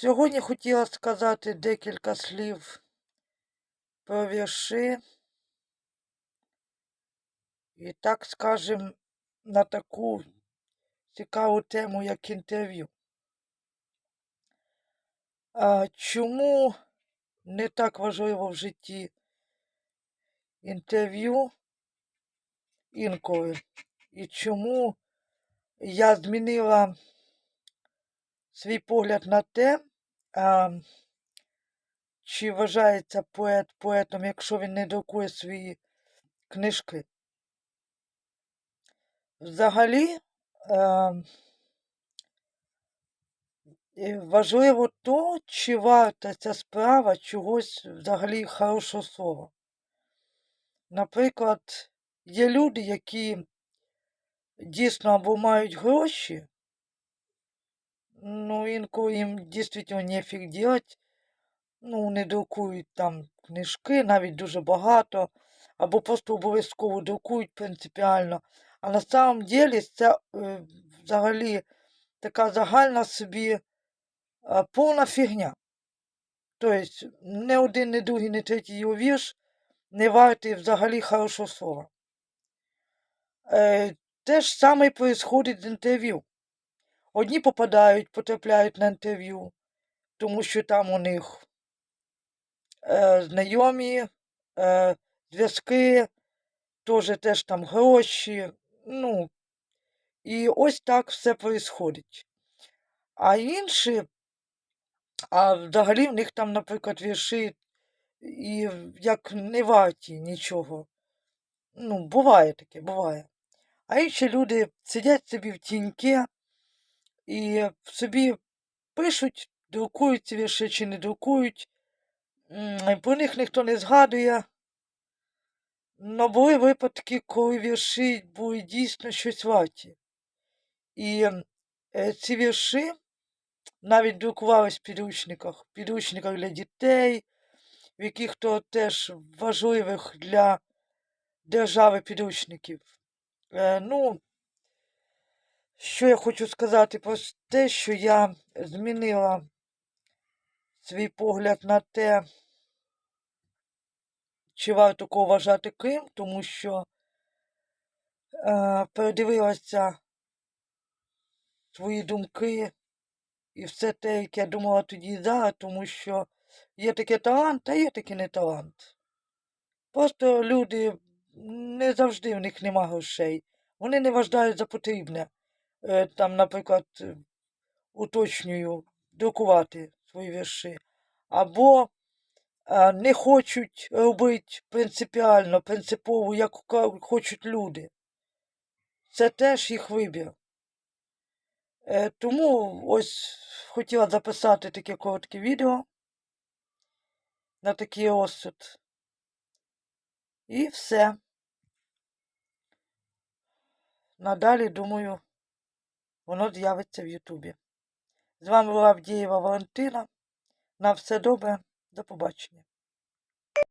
Сьогодні хотіла сказати декілька слів про вірші. І так скажем на таку цікаву тему, як інтерв'ю. А чому не так важливо в житті інтерв'ю інколи? І чому я змінила свій погляд на те, а, чи вважається поет поетом, якщо він не друкує свої книжки? Взагалі, е, і важливо то, чи варта ця справа чогось взагалі хорошого слова. Наприклад, є люди, які дійсно або мають гроші, ну, інколи їм дійсно нефіг делать, ну, не друкують там книжки, навіть дуже багато, або просто обов'язково друкують принципіально. А на самом деле це е, взагалі така загальна собі повна фігня. Тобто, не один, не другий, не третій його вірш не вартий взагалі хорошого слова. Е, те ж саме і происходить з інтерв'ю. Одні попадають, потрапляють на інтерв'ю, тому що там у них е, знайомі, е, зв'язки, теж теж там гроші. Ну, і ось так все происходить. А інші, а взагалі в них там, наприклад, вірші і як не варті нічого. Ну, буває таке, буває. А інші люди сидять собі в тіньки і собі пишуть, друкують ці вірші чи не друкують. Про них ніхто не згадує. Но були випадки, коли вірші були дійсно щось варті. І е, ці вірші навіть друкувались в підручниках, підручниках для дітей, в яких то теж важливих для держави підручників. Е, ну, що я хочу сказати про те, що я змінила свій погляд на те, чи варто кого вважати Крим, тому що е, передивилася свої думки і все те, яке я думала тоді і зараз, тому що є таке талант, а є таке не талант. Просто люди не завжди в них нема грошей. Вони не вважають за потрібне. Е, Там, наприклад, е, уточнюю, друкувати свої вірші. Або е, не хочуть робити принципіально, принципово, як хочуть люди. Це теж їх вибір. Тому ось хотіла записати таке коротке відео на такий розсуд. І все. Надалі, думаю, воно з'явиться в Ютубі. З вами була Авдієва Валентина. На все добре, до побачення.